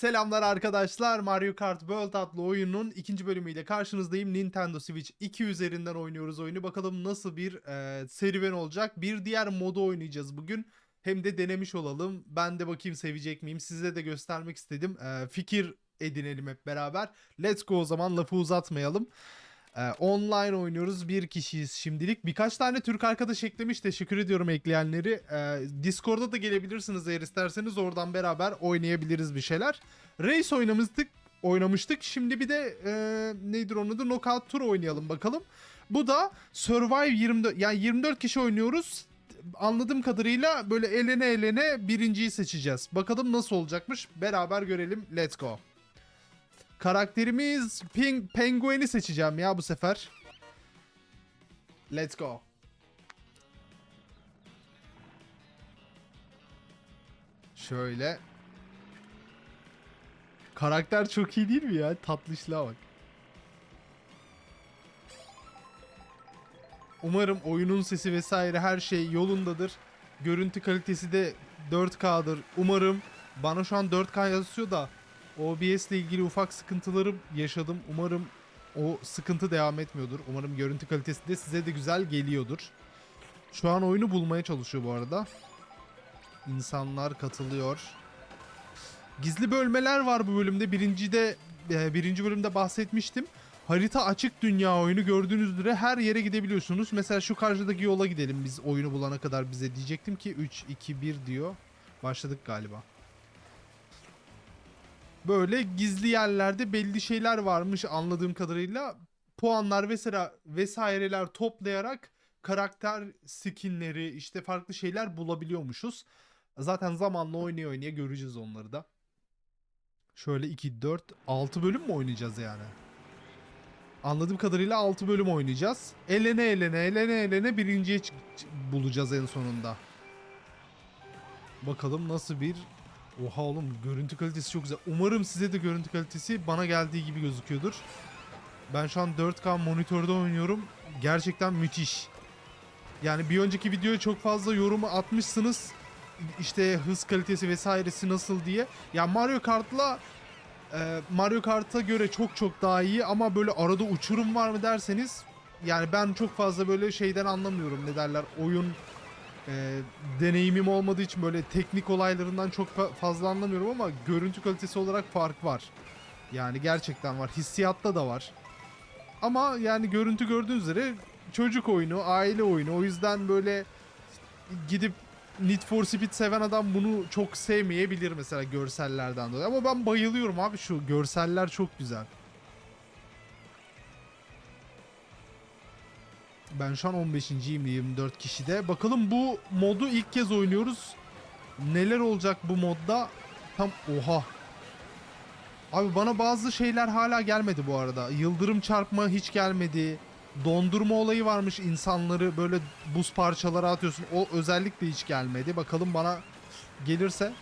Selamlar arkadaşlar. Mario Kart World adlı oyunun ikinci bölümüyle karşınızdayım. Nintendo Switch 2 üzerinden oynuyoruz oyunu. Bakalım nasıl bir e, serüven olacak. Bir diğer modu oynayacağız bugün. Hem de denemiş olalım. Ben de bakayım sevecek miyim. Size de göstermek istedim. E, fikir edinelim hep beraber. Let's go o zaman lafı uzatmayalım. Ee, online oynuyoruz. Bir kişiyiz şimdilik. Birkaç tane Türk arkadaş eklemiş. Teşekkür ediyorum ekleyenleri. Ee, Discord'a da gelebilirsiniz eğer isterseniz. Oradan beraber oynayabiliriz bir şeyler. Race oynamıştık. Oynamıştık. Şimdi bir de e, nedir onun adı? Knockout Tour oynayalım bakalım. Bu da Survive 24 yani 24 kişi oynuyoruz. Anladığım kadarıyla böyle elene elene birinciyi seçeceğiz. Bakalım nasıl olacakmış. Beraber görelim. Let's go. Karakterimiz Ping Penguin'i seçeceğim ya bu sefer. Let's go. Şöyle. Karakter çok iyi değil mi ya? Tatlışlığa bak. Umarım oyunun sesi vesaire her şey yolundadır. Görüntü kalitesi de 4K'dır. Umarım bana şu an 4K yazıyor da OBS ile ilgili ufak sıkıntılarım yaşadım. Umarım o sıkıntı devam etmiyordur. Umarım görüntü kalitesi de size de güzel geliyordur. Şu an oyunu bulmaya çalışıyor bu arada. İnsanlar katılıyor. Gizli bölmeler var bu bölümde. Birinci de e, birinci bölümde bahsetmiştim. Harita açık dünya oyunu gördüğünüz üzere her yere gidebiliyorsunuz. Mesela şu karşıdaki yola gidelim biz oyunu bulana kadar bize diyecektim ki 3 2 1 diyor. Başladık galiba. Böyle gizli yerlerde belli şeyler varmış anladığım kadarıyla. Puanlar vesaire vesaireler toplayarak karakter skinleri işte farklı şeyler bulabiliyormuşuz. Zaten zamanla oynaya oynaya göreceğiz onları da. Şöyle 2 4 6 bölüm mü oynayacağız yani? Anladığım kadarıyla 6 bölüm oynayacağız. Elene elene elene elene birinciye bulacağız en sonunda. Bakalım nasıl bir Oha oğlum görüntü kalitesi çok güzel. Umarım size de görüntü kalitesi bana geldiği gibi gözüküyordur. Ben şu an 4K monitörde oynuyorum. Gerçekten müthiş. Yani bir önceki videoya çok fazla yorumu atmışsınız. İşte hız kalitesi vesairesi nasıl diye. Ya Mario Kart'la e, Mario Kart'a göre çok çok daha iyi ama böyle arada uçurum var mı derseniz yani ben çok fazla böyle şeyden anlamıyorum ne derler oyun e, deneyimim olmadığı için böyle teknik olaylarından çok fa- fazla anlamıyorum ama görüntü kalitesi olarak fark var. Yani gerçekten var. Hissiyatta da var. Ama yani görüntü gördüğünüz üzere çocuk oyunu, aile oyunu. O yüzden böyle gidip Need for Speed seven adam bunu çok sevmeyebilir mesela görsellerden dolayı. Ama ben bayılıyorum abi şu görseller çok güzel. Ben şu an 15.yim 24 kişide. Bakalım bu modu ilk kez oynuyoruz. Neler olacak bu modda? Tam oha. Abi bana bazı şeyler hala gelmedi bu arada. Yıldırım çarpma hiç gelmedi. Dondurma olayı varmış insanları böyle buz parçaları atıyorsun. O özellikle hiç gelmedi. Bakalım bana gelirse.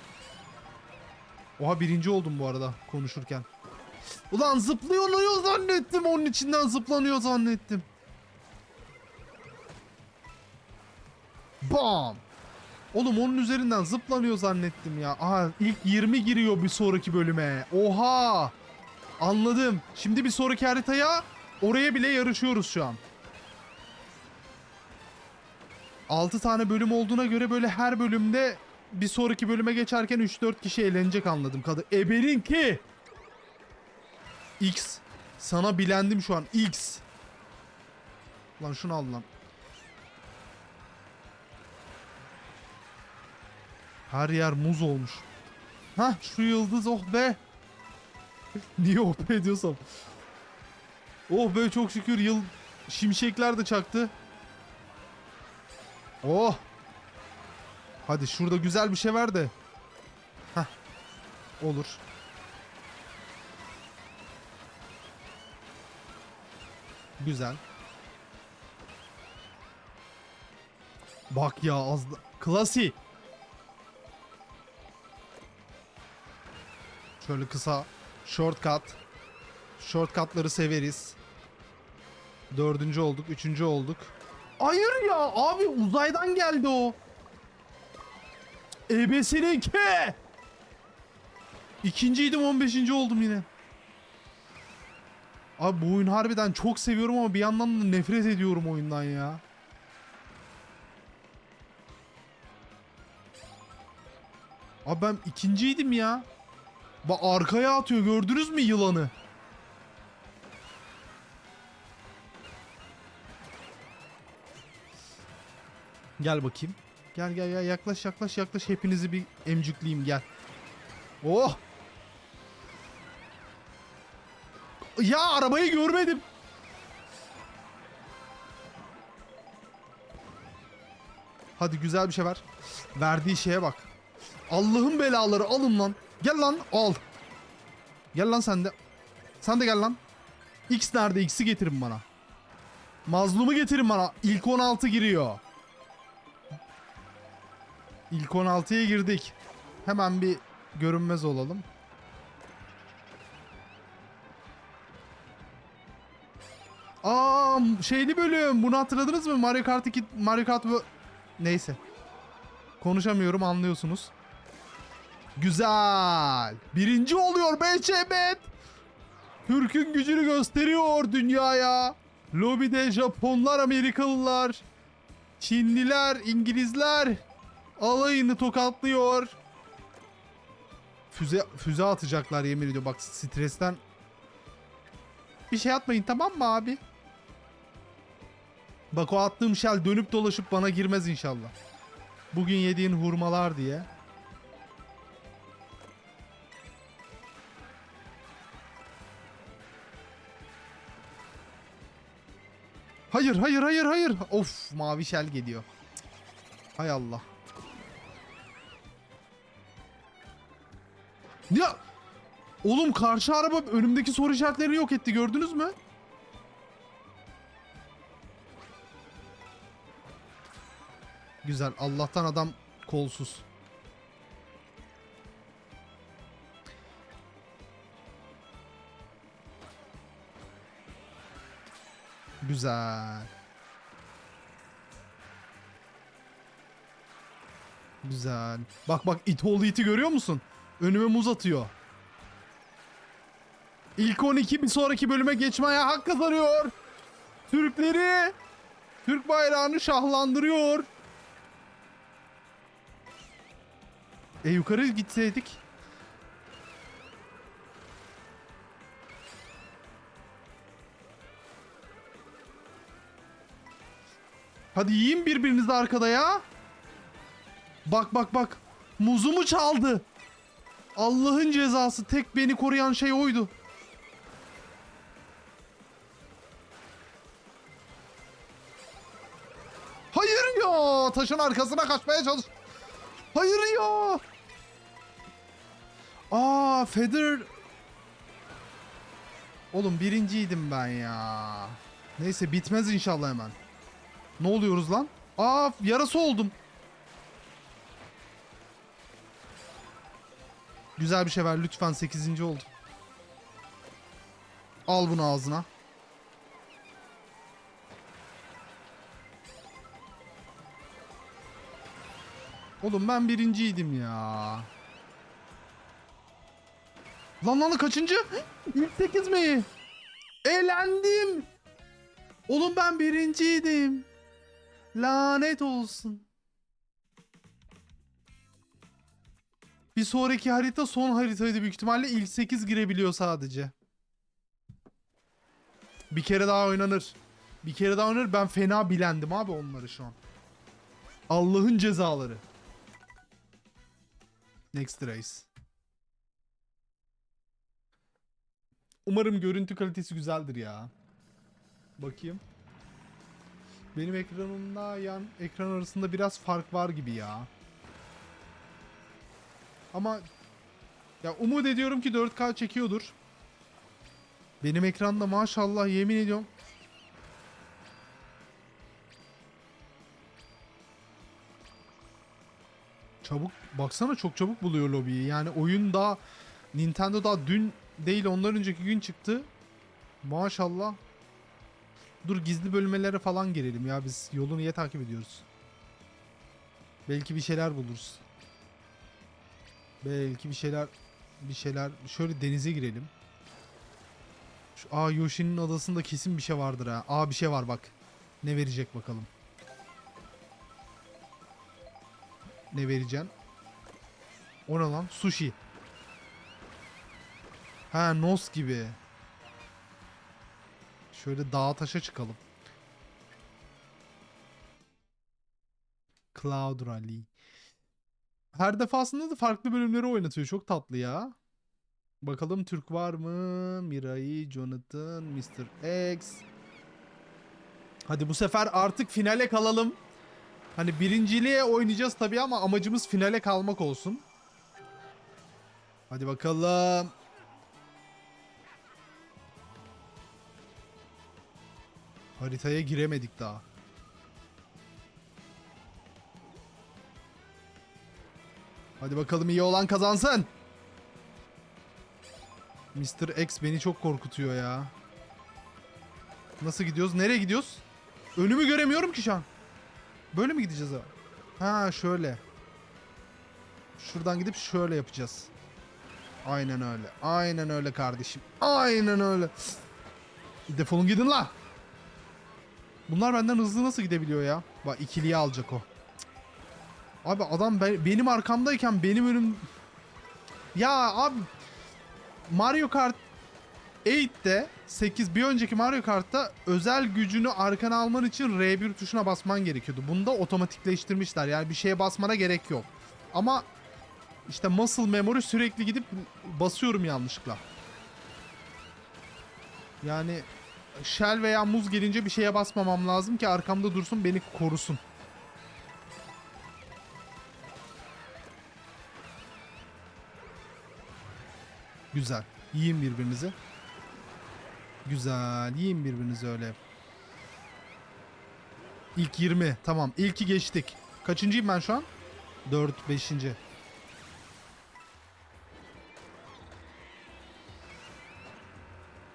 Oha birinci oldum bu arada konuşurken. Ulan zıplıyor zannettim. Onun içinden zıplanıyor zannettim. Bam. Oğlum onun üzerinden zıplanıyor zannettim ya. Aha ilk 20 giriyor bir sonraki bölüme. Oha. Anladım. Şimdi bir sonraki haritaya oraya bile yarışıyoruz şu an. 6 tane bölüm olduğuna göre böyle her bölümde bir sonraki bölüme geçerken 3-4 kişi eğlenecek anladım. Kadı Eberin ki. X. Sana bilendim şu an. X. Lan şunu al lan. Her yer muz olmuş. Hah şu yıldız oh be. Niye oh be diyorsam. Oh be çok şükür yıl şimşekler de çaktı. Oh. Hadi şurada güzel bir şey ver de. Hah. Olur. Güzel. Bak ya az da... Klasi. Şöyle kısa shortcut. Shortcutları severiz. Dördüncü olduk, üçüncü olduk. Hayır ya abi uzaydan geldi o. EBS'ninki. İkinciydim 15. oldum yine. Abi bu oyun harbiden çok seviyorum ama bir yandan da nefret ediyorum oyundan ya. Abi ben ikinciydim ya. Bak arkaya atıyor gördünüz mü yılanı? Gel bakayım. Gel gel gel yaklaş yaklaş yaklaş hepinizi bir emcükleyeyim gel. Oh! Ya arabayı görmedim. Hadi güzel bir şey ver. Verdiği şeye bak. Allah'ın belaları alın lan. Gel lan al. Gel lan sen de. Sen de gel lan. X nerede? X'i getirin bana. Mazlumu getirin bana. İlk 16 giriyor. İlk 16'ya girdik. Hemen bir görünmez olalım. Aa şeyli bölüm. Bunu hatırladınız mı? Mario Kart 2 Mario Kart bu- neyse. Konuşamıyorum anlıyorsunuz. Güzel. Birinci oluyor Beşemet. Türk'ün gücünü gösteriyor dünyaya. Lobide Japonlar, Amerikalılar, Çinliler, İngilizler alayını tokatlıyor. Füze füze atacaklar yemin ediyorum. Bak stresten bir şey atmayın tamam mı abi? Bak o attığım şel dönüp dolaşıp bana girmez inşallah. Bugün yediğin hurmalar diye. Hayır hayır hayır hayır. Of mavi şel geliyor. Hay Allah. Ya Oğlum karşı araba önümdeki soru işaretlerini yok etti gördünüz mü? Güzel. Allah'tan adam kolsuz. Güzel. Güzel. Bak bak it oğlu iti görüyor musun? Önüme muz atıyor. İlk 12 bir sonraki bölüme geçmeye hak kazanıyor. Türkleri Türk bayrağını şahlandırıyor. E yukarı gitseydik. Hadi yiyin birbirinizi arkada ya. Bak bak bak. Muzumu çaldı. Allah'ın cezası. Tek beni koruyan şey oydu. Hayır ya. Taşın arkasına kaçmaya çalış. Hayır ya. Aa Feather. Oğlum birinciydim ben ya. Neyse bitmez inşallah hemen. Ne oluyoruz lan? Aa yarası oldum. Güzel bir şey ver lütfen 8. oldum. Al bunu ağzına. Oğlum ben birinciydim ya. Lan lan kaçıncı? İlk 8 mi? Elendim. Oğlum ben birinciydim. Lanet olsun. Bir sonraki harita son haritaydı büyük ihtimalle. ilk 8 girebiliyor sadece. Bir kere daha oynanır. Bir kere daha oynanır. Ben fena bilendim abi onları şu an. Allah'ın cezaları. Next race. Umarım görüntü kalitesi güzeldir ya. Bakayım. Benim ekranımla yan ekran arasında biraz fark var gibi ya. Ama ya umut ediyorum ki 4K çekiyordur. Benim ekranda maşallah yemin ediyorum. Çabuk baksana çok çabuk buluyor lobiyi. Yani oyun daha Nintendo daha dün değil ondan önceki gün çıktı. Maşallah. Dur gizli bölmelere falan girelim ya biz yolu niye takip ediyoruz? Belki bir şeyler buluruz. Belki bir şeyler bir şeyler. Şöyle denize girelim. Şu, aa Yoshi'nin adasında kesin bir şey vardır ha. Aa bir şey var bak. Ne verecek bakalım. Ne vereceksin? O ne lan? Sushi. Ha nos gibi. Şöyle dağa taşa çıkalım. Cloud Rally. Her defasında da farklı bölümleri oynatıyor. Çok tatlı ya. Bakalım Türk var mı? Mirai, Jonathan, Mr. X. Hadi bu sefer artık finale kalalım. Hani birinciliğe oynayacağız tabii ama amacımız finale kalmak olsun. Hadi bakalım. Haritaya giremedik daha. Hadi bakalım iyi olan kazansın. Mr. X beni çok korkutuyor ya. Nasıl gidiyoruz? Nereye gidiyoruz? Önümü göremiyorum ki şu an. Böyle mi gideceğiz abi? Ha şöyle. Şuradan gidip şöyle yapacağız. Aynen öyle. Aynen öyle kardeşim. Aynen öyle. Defolun gidin la. Bunlar benden hızlı nasıl gidebiliyor ya? Bak ikiliyi alacak o. Abi adam be- benim arkamdayken benim önüm... Ya abi Mario Kart 8'te 8 bir önceki Mario Kart'ta özel gücünü arkana alman için R1 tuşuna basman gerekiyordu. Bunda otomatikleştirmişler. Yani bir şeye basmana gerek yok. Ama işte muscle memory sürekli gidip basıyorum yanlışlıkla. Yani shell veya muz gelince bir şeye basmamam lazım ki arkamda dursun beni korusun. Güzel. Yiyin birbirinizi. Güzel. Yiyin birbirinizi öyle. İlk 20. Tamam. İlki geçtik. Kaçıncıyım ben şu an? 4, 5.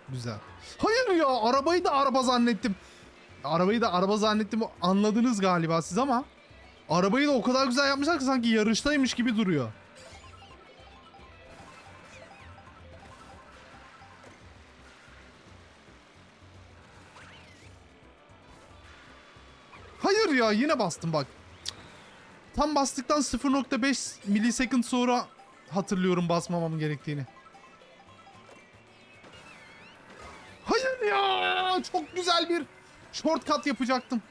Güzel. Hayır ya arabayı da araba zannettim. Arabayı da araba zannettim anladınız galiba siz ama arabayı da o kadar güzel yapmışlar ki sanki yarıştaymış gibi duruyor. Hayır ya yine bastım bak. Tam bastıktan 0.5 millisecond sonra hatırlıyorum basmamam gerektiğini. Çok güzel bir shortcut yapacaktım.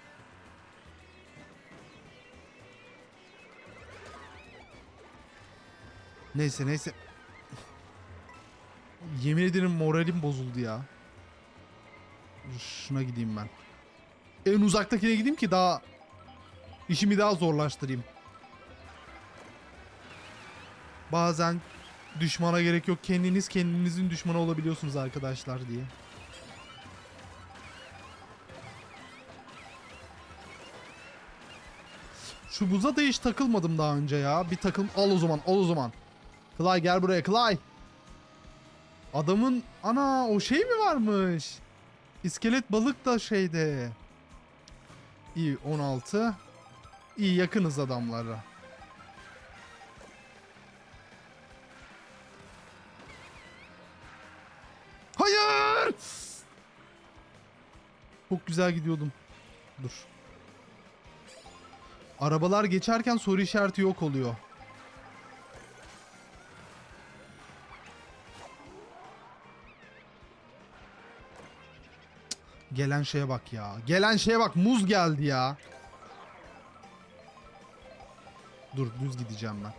Neyse neyse. Yemin ederim moralim bozuldu ya. Şuna gideyim ben. En uzaktakine gideyim ki daha işimi daha zorlaştırayım. Bazen düşmana gerek yok. Kendiniz kendinizin düşmanı olabiliyorsunuz arkadaşlar diye. Şu buza da hiç takılmadım daha önce ya. Bir takım al o zaman al o zaman. Clay gel buraya Clay. Adamın ana o şey mi varmış? İskelet balık da şeyde. İyi 16. İyi yakınız adamlara. Hayır! Çok güzel gidiyordum. Dur. Arabalar geçerken soru işareti yok oluyor. Gelen şeye bak ya. Gelen şeye bak. Muz geldi ya. Dur düz gideceğim ben.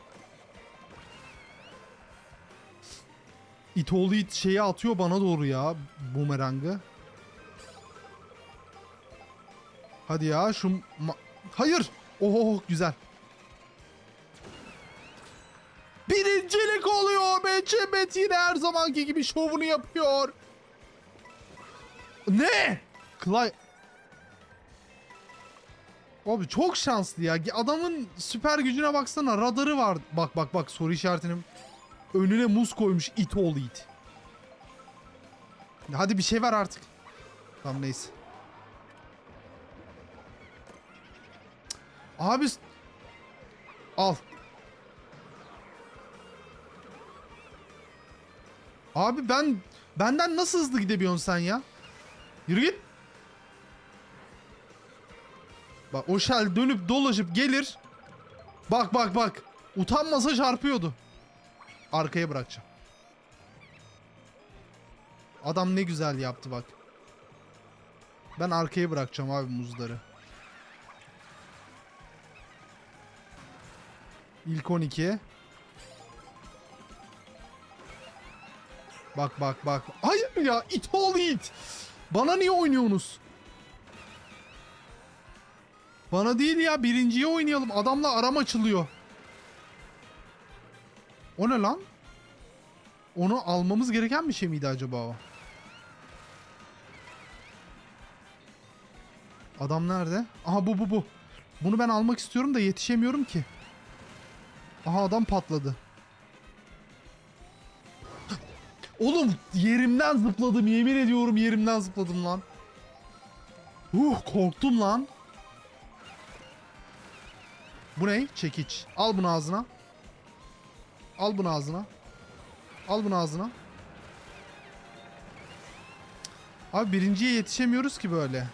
İt oğlu it şeyi atıyor bana doğru ya. Bumerangı. Hadi ya şu... Hayır. Oho güzel. Birincilik oluyor. Becebet yine her zamanki gibi şovunu yapıyor. Ne? Clay... Abi çok şanslı ya. Adamın süper gücüne baksana. Radarı var. Bak bak bak soru işaretinin önüne muz koymuş it oğlu it. Hadi bir şey ver artık. Tamam neyse. Abi al. Abi ben benden nasıl hızlı gidebiliyorsun sen ya? Yürü git. Bak o shell dönüp dolaşıp gelir. Bak bak bak. Utanmasa çarpıyordu. Arkaya bırakacağım. Adam ne güzel yaptı bak. Ben arkaya bırakacağım abi muzları. İlk 12. Bak bak bak. Hayır ya it all it. Bana niye oynuyorsunuz? Bana değil ya birinciye oynayalım. Adamla aram açılıyor. O ne lan? Onu almamız gereken bir şey miydi acaba o? Adam nerede? Aha bu bu bu. Bunu ben almak istiyorum da yetişemiyorum ki. Aha adam patladı. Oğlum yerimden zıpladım yemin ediyorum yerimden zıpladım lan. Uh korktum lan. Bu ne? Çekiç. Al bunu ağzına. Al bunu ağzına. Al bunu ağzına. Abi birinciye yetişemiyoruz ki böyle.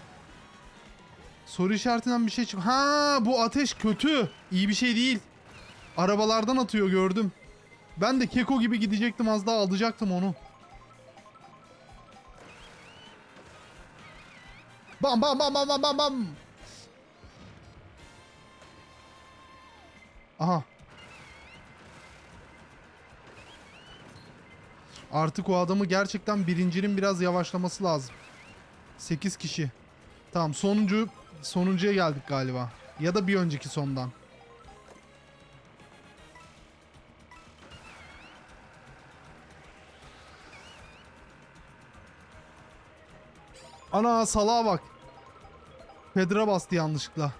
Soru işaretinden bir şey çık. Ha bu ateş kötü. İyi bir şey değil. Arabalardan atıyor gördüm. Ben de keko gibi gidecektim az daha alacaktım onu. Bam bam bam bam bam bam. Aha. Artık o adamı gerçekten birincinin biraz yavaşlaması lazım. 8 kişi. Tamam sonuncu sonuncuya geldik galiba. Ya da bir önceki sondan. Ana salağa bak. Pedra bastı yanlışlıkla.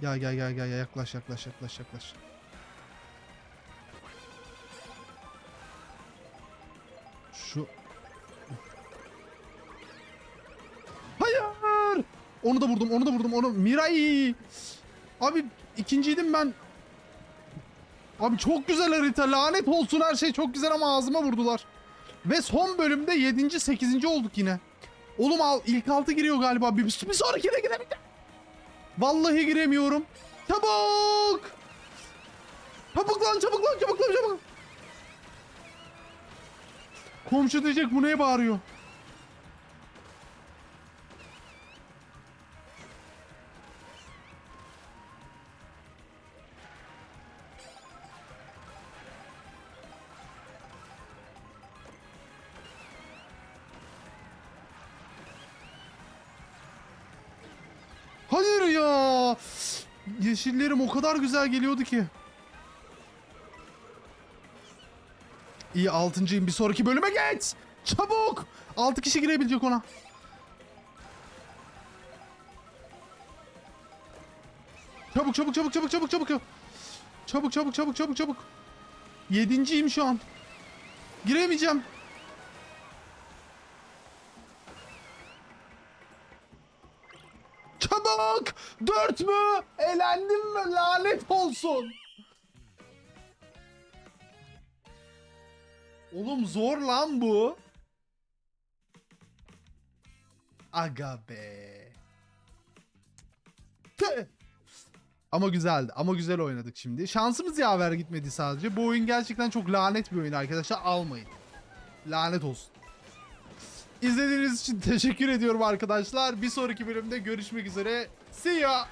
Gel gel gel gel yaklaş yaklaş yaklaş yaklaş. Şu Hayır! Onu da vurdum, onu da vurdum, onu. Mirai! Abi ikinciydim ben. Abi çok güzel harita. Lanet olsun her şey çok güzel ama ağzıma vurdular. Ve son bölümde 7. 8. olduk yine. Oğlum al ilk altı giriyor galiba. Bir, bir sonrakine girebilirim. Vallahi giremiyorum. Çabuk! Çabuk lan çabuk lan çabuk lan çabuk. Komşu diyecek bu neye bağırıyor? Hayır ya. Yeşillerim o kadar güzel geliyordu ki. İyi altıncıyım bir sonraki bölüme geç. Çabuk. Altı kişi girebilecek ona. Çabuk çabuk çabuk çabuk çabuk çabuk. Çabuk çabuk çabuk çabuk çabuk. Yedinciyim şu an. Giremeyeceğim. Çabuk! Dört mü? Elendim mi? Lanet olsun. Oğlum zor lan bu. Aga be. Ama güzeldi. Ama güzel oynadık şimdi. Şansımız yaver gitmedi sadece. Bu oyun gerçekten çok lanet bir oyun arkadaşlar. Almayın. Lanet olsun. İzlediğiniz için teşekkür ediyorum arkadaşlar. Bir sonraki bölümde görüşmek üzere. See ya.